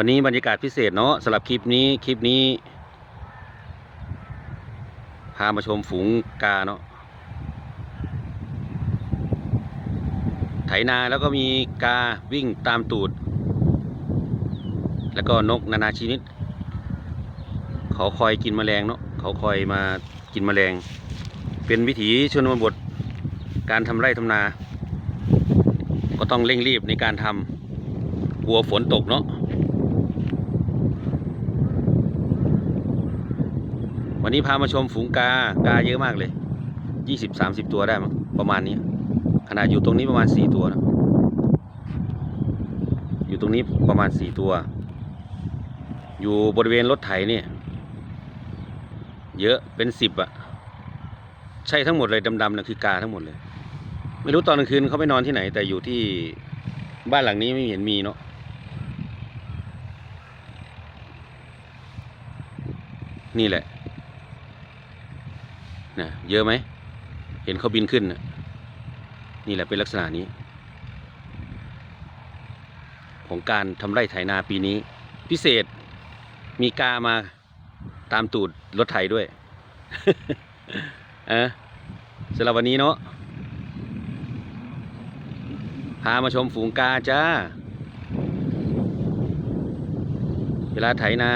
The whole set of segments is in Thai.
วันนี้บรรยากาศพิเศษเนาะสำหรับคลิปนี้คลิปนี้ พามาชมฝูงกาเนาะไถนาแล้วก็มีกาวิ่งตามตูด แล้วก็นกนานาชนิด เขาคอยกินแมลงเนาะเขาคอยมากินแมลง เป็นวิถีชนบทการทำไร่ทำนา ก็ต้องเร่งรีบในการทำกลัวฝนตกเนาะ วันนี้พามาชมฝูงกา กาเยอะมากเลยยี่สิบสามสิบตัวได้มั้งประมาณนี้ ขนาดอยู่ตรงนี้ประมาณสี่ตัวนะ อยู่ตรงนี้ประมาณสี่ตัว อยู่บริเวณรถไถเนี่ยเยอะเป็นสิบอะใช่ทั้งหมดเลยดำๆนะคือกาทั้งหมดเลย ไม่รู้ตอนกลางคืนเขาไปนอนที่ไหน แต่อยู่ที่บ้านหลังนี้ไม่เห็นมีเนาะนี่แหละ นะเยอะไหม เห็นเขาบินขึ้นนะนี่แหละเป็นลักษณะนี้ ของการทำไร่ไถนาปีนี้ พิเศษมีกามาตามตูดรถไถด้วยเออสำหรับวันนี้เนาะพามาชมฝูงกาจ้า เวลาไถนา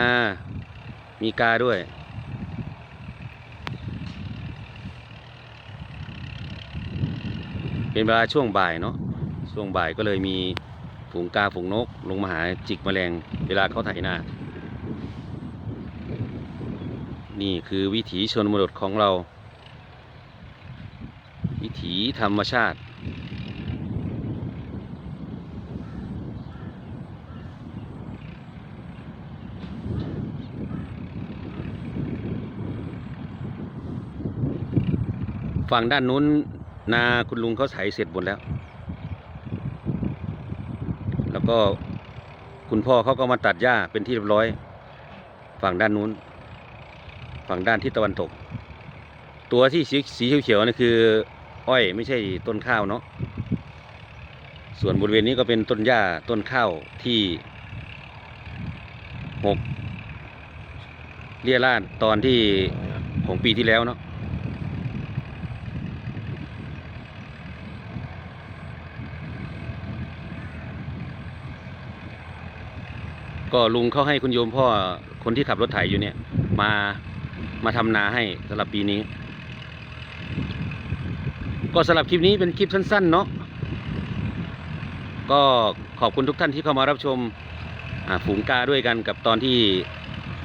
มีกาด้วย เป็นเวลาช่วงบ่ายเนาะช่วงบ่ายก็เลยมีฝูงกาฝูงนก ลงมาหาจิกแมลงเวลาเขาไถนา นี่คือวิถีชนบทของเรา วิถีธรรมชาติ ฝั่งด้านนู้น นาคุณลุงเขาไถเสร็จหมดแล้ว แล้วก็คุณพ่อเขาก็มาตัดหญ้าเป็นที่เรียบร้อย ฝั่งด้านนู้น ฝั่งด้านทิศตะวันตก ตัวที่สีสีเขียวๆนี่คือ อ้อยไม่ใช่ต้นข้าวเนาะ ส่วนบริเวณนี้ก็เป็นต้นหญ้าต้นข้าวที่หกเลียราดตอนที่ของปีที่แล้วเนาะ ก็ลุงเขาให้คุณโยมพ่อคนที่ขับรถไถอยู่เนี่ย มามาทำนาให้สำหรับปีนี้ ก็สำหรับคลิปนี้เป็นคลิปสั้น ๆ เนาะก็ขอบคุณทุกท่านที่เข้ามารับชมฝูงกาด้วยกันกับตอนที่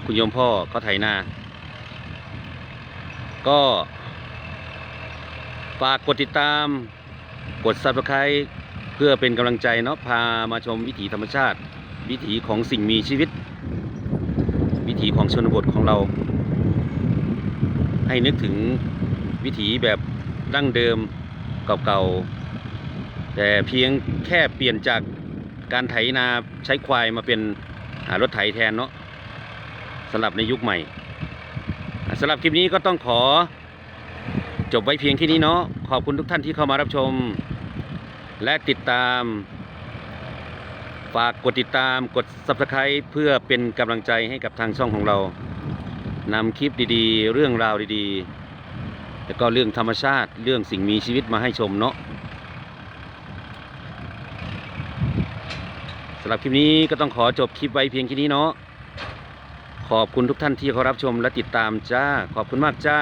คุณโยมพ่อเขาไถนา ก็ฝากกดติดตามกด subscribe เพื่อเป็นกำลังใจเนาะพามาชมวิถีธรรมชาติ วิถีของสิ่งมีชีวิต วิถีของชนบทของเรา ให้นึกถึงวิถีแบบดั้งเดิมเก่าๆ แต่เพียงแค่เปลี่ยนจากการไถนาใช้ควายมาเป็นรถไถแทนเนาะสำหรับในยุคใหม่สำหรับคลิปนี้ก็ต้องขอจบไว้เพียงที่นี้เนาะขอบคุณทุกท่านที่เข้ามารับชม และติดตาม ฝากกดติดตามกด subscribe เพื่อเป็นกำลังใจให้กับทางช่องของเรานำคลิปดีๆ เรื่องราวดีๆ แล้วก็เรื่องธรรมชาติเรื่องสิ่งมีชีวิตมาให้ชมเนาะสำหรับคลิปนี้ก็ต้องขอจบคลิปไว้เพียงแค่นี้เนาะขอบคุณทุกท่านที่เขารับชมและติดตามจ้า ขอบคุณมากจ้า